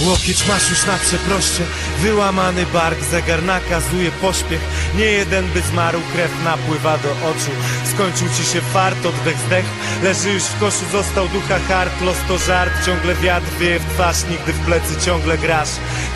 Łokieć masz już na przeproście Wyłamany bark, zegar nakazuje pośpiech. Nie jeden by zmarł, krew napływa do oczu. Skończył ci się fart, oddech zdech. Leży już w koszu, został ducha hart. Los to żart, ciągle wiatr wieje w twarz. Nigdy w plecy ciągle grasz.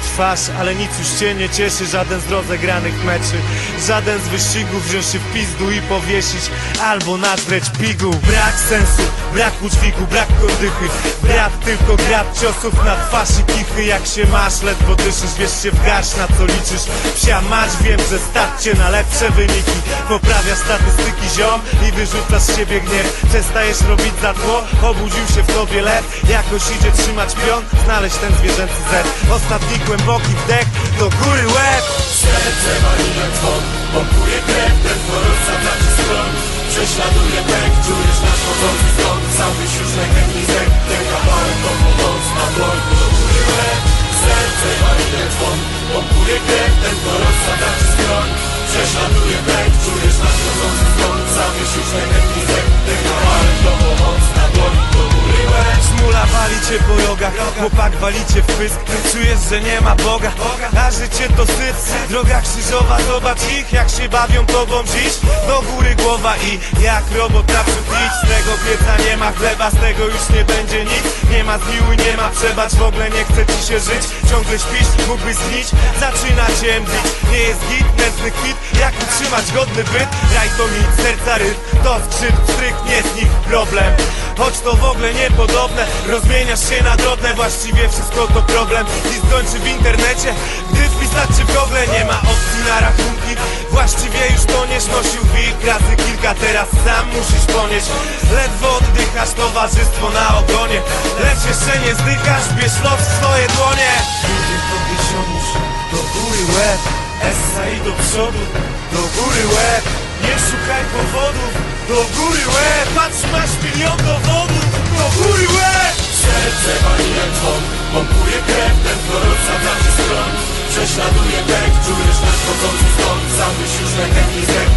Trwasz, ale nic już cię nie cieszy. Żaden z rozegranych meczy. Żaden z wyścigów wziąć się w pizdu i powiesić. Albo nadreć pigu Brak sensu, brak udźwigu, brak kordychy Brat tylko grad ciosów na twarz i kichy. Jak się masz, ledwo dyszysz, wiesz się w garść na co liczysz? Psia mać, wiem, że stać cię na lepsze wyniki. Poprawiasz statystyki ziom i wyrzucasz z siebie gniew. Przestajesz robić za tło, obudził się w tobie lew. Jakoś idzie trzymać pion, znaleźć ten zwierzęcy zet Ostatni głęboki wdech, do góry łeb. Serce wali jak dzwon Pompuje krew, ten rozsadza ci skron Prześladuje pęk, czujesz nadchodzący skąd Sam byś już mechanizek dzwon Pompuje krew, ten rozsadza ci skron Prześladuje pęk, czujesz nadchodzący cię po rogach, chłopak wali cię w pysk. Czujesz, że nie ma Boga, a życie to syf. Droga krzyżowa, zobacz ich, jak się bawią tobą dziś. Do góry głowa i jak robot naprzód idź. Z tego pieca nie ma chleba, z tego już nie będzie nic. Nie ma zmiłuj, nie ma przebacz, w ogóle nie chce ci się żyć. Ciągle śpisz, mógłbyś znić, zaczyna cię mdlić. Nie jest git, nędzny kwit, jak utrzymać godny byt? Raj to mit, serca rytm, to skrzyp, stryk, nie z nich problem Choć to w ogóle niepodobne Rozmieniasz się na drobne. Właściwie wszystko to problem I skończy w internecie. Gdy wpisać się w Google Nie ma opcji na rachunki. Właściwie już toniesz Nosił wilk. Razy kilka Teraz sam musisz ponieść. Ledwo oddychasz Towarzystwo na ogonie. Lecz jeszcze nie zdychasz Bierz los w swoje dłonie. Do góry łeb. Essa i do przodu Do góry łeb. Nie szukaj powodów Do góry łeb Patrz masz milion dowodów. Do góry łeb Serce wali jak dzwon Pompuje krew, ten rozsadza ci skron Prześladuje pęk, czujesz nadchodzący skąd Sam byś już mechanizek